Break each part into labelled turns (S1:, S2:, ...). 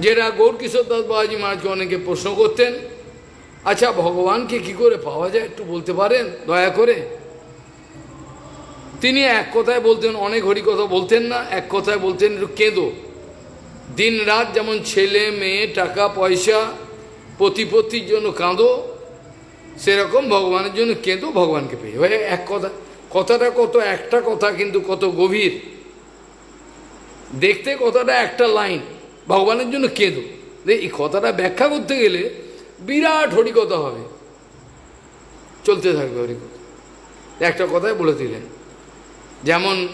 S1: যেটা গৌরকিশোর দাস বাবাজি মহারাজকে অনেকে প্রশ্ন করতেন। আচ্ছা ভগবানকে কি করে পাওয়া যায় একটু বলতে পারেন? দয়া করে। তিনি এক কথায় বলতেন, অনেক হরি কথা বলতেন না, এক কথায় বলতেন একটু কেঁদো। দিন রাত যেমন ছেলে, মেয়ে, টাকা, পয়সা, প্রতিপত্তির জন্য কাঁদো, সেরকম ভগবানের জন্য কেঁদো ভগবানকে পেয়ে। ভাই এক কথা, কথাটা কত, একটা কথা কিন্তু কত গভীর। দেখতে কথাটা একটা লাইন। ভগবানের জন্য কেঁদো। এই কথাটা ব্যাখ্যা করতে গেলে বিরাট হরিকথা হবে। চলতে থাকবে হরিকথা। একটা কথাই বলে দিলেন। যেমন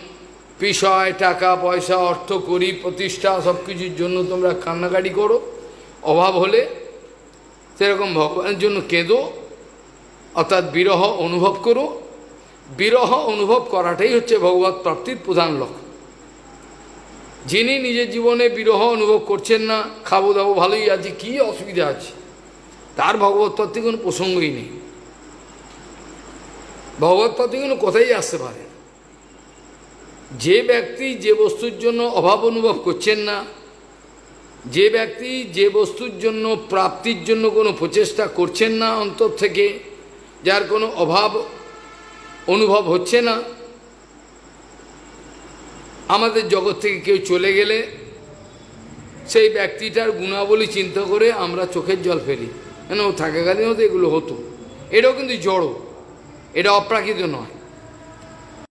S1: বিষয়, টাকা, পয়সা, অর্থ, করি, প্রতিষ্ঠা সব কিছুর জন্য তোমরা কান্নাকাটি করো। অভাব হলে সেরকম ভগবানের জন্য কেঁদো। অর্থাৎ বিরহ অনুভব করো। বিরহ অনুভব করাটাই হচ্ছে ভগবত প্রাপ্তির প্রধান লক্ষ্য। যিনি নিজের জীবনে বিরহ অনুভব করছেন না খাব দাবো ভালোই আছে, কী অসুবিধা আছে? তার ভগবত প্রাপ্তি কোনো প্রসঙ্গই নেই। ভগবত প্রাপ্তি কোনো কথাই আসতে পারে যে ব্যক্তি যে বস্তুর জন্য অভাব অনুভব করছেন না, যে ব্যক্তি যে বস্তুর জন্য প্রাপ্তির জন্য কোনো প্রচেষ্টা করছেন না অন্তর থেকে, যার কোনো অভাব অনুভব হচ্ছে না আমাদের জগৎ থেকে কেউ চলে গেলে সেই ব্যক্তিটার গুণাবলী চিন্তা করে আমরা চোখের জল ফেলি। কেন? ও থাকাকালীনও তো এগুলো হতো। এটাও কিন্তু জড়ো। এটা অপ্রাকৃত নয়।